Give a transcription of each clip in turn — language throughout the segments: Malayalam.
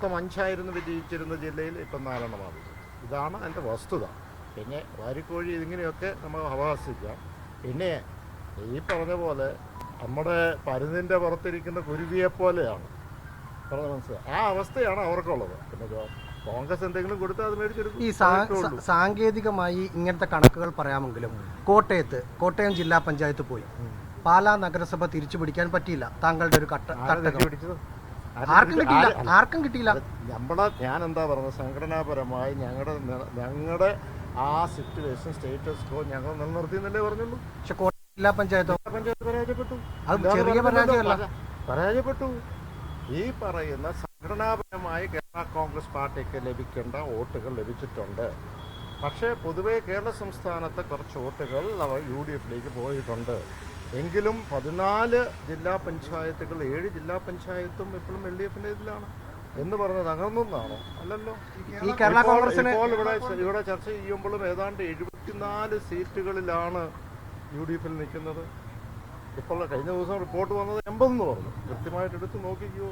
മൊത്തം അഞ്ചായിരുന്നു വിജയിച്ചിരുന്ന ജില്ലയിൽ ഇപ്പം നാലെണ്ണമാണ് ഇതാണ് എന്റെ വസ്തുത. പിന്നെ വാരിക്കോഴി ഇതിങ്ങനെയൊക്കെ നമ്മൾ അവകാശിക്കാം. പിന്നെ ഈ പറഞ്ഞ പോലെ നമ്മുടെ പരുന്നിന്റെ പുറത്തിരിക്കുന്ന കുരുവിയെ പോലെയാണ്. പറഞ്ഞ മനസ്സിലായി? ആ അവസ്ഥയാണ് അവർക്കുള്ളത്. പിന്നെ കോൺഗ്രസ് എന്തെങ്കിലും കൊടുത്താൽ അത് മേടിച്ചെടുക്കും ഈ സാങ്കേതികമായി ഇങ്ങനത്തെ കണക്കുകൾ പറയാമെങ്കിലും കോട്ടയത്ത് കോട്ടയം ജില്ലാ പഞ്ചായത്ത് പോയി. പാലാ നഗരസഭ തിരിച്ചു പിടിക്കാൻ പറ്റിയില്ല. താങ്കളുടെ ഒരു കട്ട തട്ടകം പിടിച്ചത്? ആർക്കും കിട്ടിയില്ല ആർക്കും കിട്ടിയില്ല. നമ്മുടെ ഞാൻ എന്താ പറഞ്ഞത്? സംഘടനാപരമായി ഞങ്ങളുടെ ഞങ്ങളുടെ ആ സിറ്റുവേഷൻ സ്റ്റേറ്റസ് കോ ഞങ്ങൾ നിലനിർത്തി എന്നല്ലേ പറഞ്ഞുള്ളൂ. പക്ഷെ ജില്ലാ പഞ്ചായത്തോ പഞ്ചായത്ത് പരാജയപ്പെട്ടു. അത് ചെറിയ. പരാജയമല്ല. പരാജയപ്പെട്ടു. ഈ പറയുന്ന സംഘടനാപരമായി കേരള കോൺഗ്രസ് പാർട്ടിക്ക് ലഭിക്കേണ്ട വോട്ടുകൾ ലഭിച്ചിട്ടുണ്ട്. പക്ഷേ പൊതുവേ കേരള സംസ്ഥാനത്തെ കുറച്ച് വോട്ടുകൾ അവ യു ഡി എഫിലേക്ക് പോയിട്ടുണ്ട്. എങ്കിലും പതിനാല് ജില്ലാ പഞ്ചായത്തുകൾ ഏഴ് ജില്ലാ പഞ്ചായത്തും ഇപ്പോഴും എൽ ഡി എഫിന്റെ ഇതിലാണ് എന്ന് പറഞ്ഞത് അങ്ങനൊന്നാണോ അല്ലല്ലോ. ഈ കേരള ഇപ്പോൾ- ഇപ്പോൾ ഇവിടെ ഇവിടെ ചർച്ച ചെയ്യുമ്പോഴും ഏതാണ്ട് എഴുപത്തിനാല് സീറ്റുകളിലാണ് യു ഡി എഫിൽ നിൽക്കുന്നത്. ഇപ്പോൾ കഴിഞ്ഞ ദിവസം റിപ്പോർട്ട് വന്നത് എൺപതെന്ന് പറഞ്ഞു. കൃത്യമായിട്ട് എടുത്ത് നോക്കിക്കോ.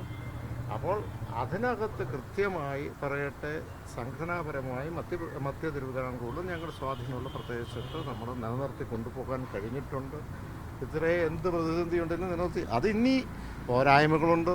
അപ്പോൾ അതിനകത്ത് കൃത്യമായി പറയട്ടെ സംഘടനാപരമായി മധ്യ മധ്യ തിരുവിതാംകൂറിൽ ഞങ്ങളുടെ സ്വാധീനമുള്ള പ്രദേശത്ത് നമ്മൾ നിലനിർത്തി കൊണ്ടുപോകാൻ കഴിഞ്ഞിട്ടുണ്ട്. ഇത്രയും എന്ത് പ്രതിസന്ധി ഉണ്ടെങ്കിലും നിലനിർത്തി. അതിനി പോരായ്മകളുണ്ട്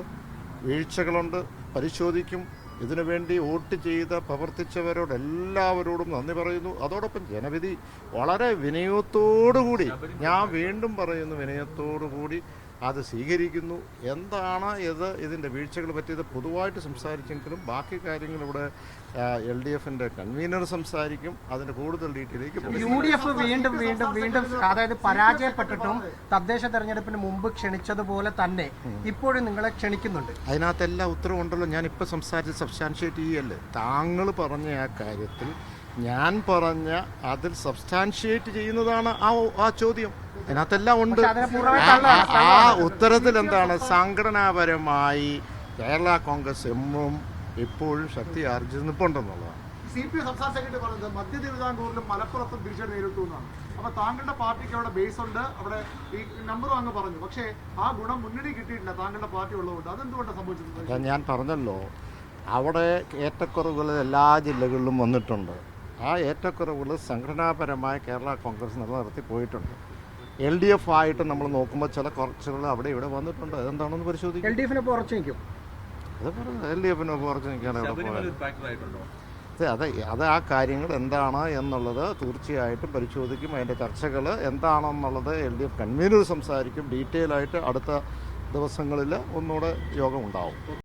വീഴ്ചകളുണ്ട് പരിശോധിക്കും. ഇതിനുവേണ്ടി വോട്ട് ചെയ്ത് പ്രവർത്തിച്ചവരോട് എല്ലാവരോടും നന്ദി പറയുന്നു. അതോടൊപ്പം ജനവിധി വളരെ വിനയത്തോടുകൂടി ഞാൻ വീണ്ടും പറയുന്നു വിനയത്തോടുകൂടി അത് സ്വീകരിക്കുന്നു. എന്താണ് ഇത്? ഇതിന്റെ വീഴ്ചകൾ പറ്റിയത് പൊതുവായിട്ട് സംസാരിച്ചെങ്കിലും ബാക്കി കാര്യങ്ങൾ ഇവിടെ എൽ ഡി എഫിന്റെ കൺവീനർ സംസാരിക്കും. അതിന്റെ കൂടുതൽ ഡീറ്റെയിലേക്ക് യു ഡി എഫ് വീണ്ടും വീണ്ടും വീണ്ടും അതായത് പരാജയപ്പെട്ടിട്ടും തദ്ദേശ തെരഞ്ഞെടുപ്പിന് മുമ്പ് ക്ഷണിച്ചതുപോലെ തന്നെ ഇപ്പോഴും നിങ്ങളെ ക്ഷണിക്കുന്നുണ്ട്. അതിനകത്തെല്ലാം ഉത്തരവുണ്ടല്ലോ ഞാൻ ഇപ്പോൾ സംസാരിച്ച് സബ്സ്റ്റാൻഷിയേറ്റ് ചെയ്യല്ലേ താങ്കൾ പറഞ്ഞ ആ കാര്യത്തിൽ ഞാൻ പറഞ്ഞ അതിൽ സബ്സ്റ്റാൻഷിയേറ്റ് ചെയ്യുന്നതാണ് ആ ആ ചോദ്യം. അതിനകത്തെല്ലാം ഉണ്ട്. പക്ഷെ അതിനെ പൂർണമായി ആ- ഉത്തരത്തിൽ എന്താണ് സംഘടനാപരമായി കേരള കോൺഗ്രസ് എമ്മും ഇപ്പോഴും ശക്തി ആർജിച്ച് നിൽപ്പുണ്ടെന്നുള്ളതാണ് സി പി എം സംസ്ഥാന സെക്രട്ടറി പറഞ്ഞത് മധ്യ തിരുവിതാംകൂറിലും മലപ്പുറത്തും തിരിച്ചടി നേരിട്ടു എന്നാണ് അപ്പൊ താങ്കളുടെ പാർട്ടിക്ക് അവിടെ ബേസ് ഉണ്ട്. അവിടെ ഈ നമ്പറും അങ്ങ് പറഞ്ഞു. പക്ഷേ ആ ഗുണം മുന്നണി കിട്ടിയിട്ടില്ല. താങ്കളുടെ പാർട്ടി ഉള്ളതുകൊണ്ട് അതെന്തുകൊണ്ടാണ് സംഭവിച്ചത്? ഞാൻ പറഞ്ഞല്ലോ. അവിടെ ഏറ്റക്കുറവുകൾ എല്ലാ ജില്ലകളിലും വന്നിട്ടുണ്ട്. ആ ഏറ്റക്കുറവുകൾ സംഘടനാപരമായ കേരള കോൺഗ്രസ് നിലനിർത്തി പോയിട്ടുണ്ട്. എൽ ഡി എഫ് ആയിട്ട് നമ്മൾ നോക്കുമ്പോൾ ചില കുറച്ചുകൾ അവിടെ ഇവിടെ വന്നിട്ടുണ്ട്. അതെന്താണെന്ന് പരിശോധിക്കും. എൽ ഡി എഫിനെ ഉറച്ചു നിൽക്കും. അത് എൽ ഡി എഫിന് കുറച്ച് നിൽക്കാൻ അതെ അതെ അത് ആ കാര്യങ്ങൾ എന്താണ് എന്നുള്ളത് തീർച്ചയായിട്ടും പരിശോധിക്കും. അതിന്റെ ചർച്ചകൾ എന്താണെന്നുള്ളത് എൽ ഡി എഫ് കൺവീനർ സംസാരിക്കും. ഡീറ്റെയിൽ ആയിട്ട് അടുത്ത ദിവസങ്ങളിൽ ഒന്നുകൂടെ യോഗം ഉണ്ടാവും.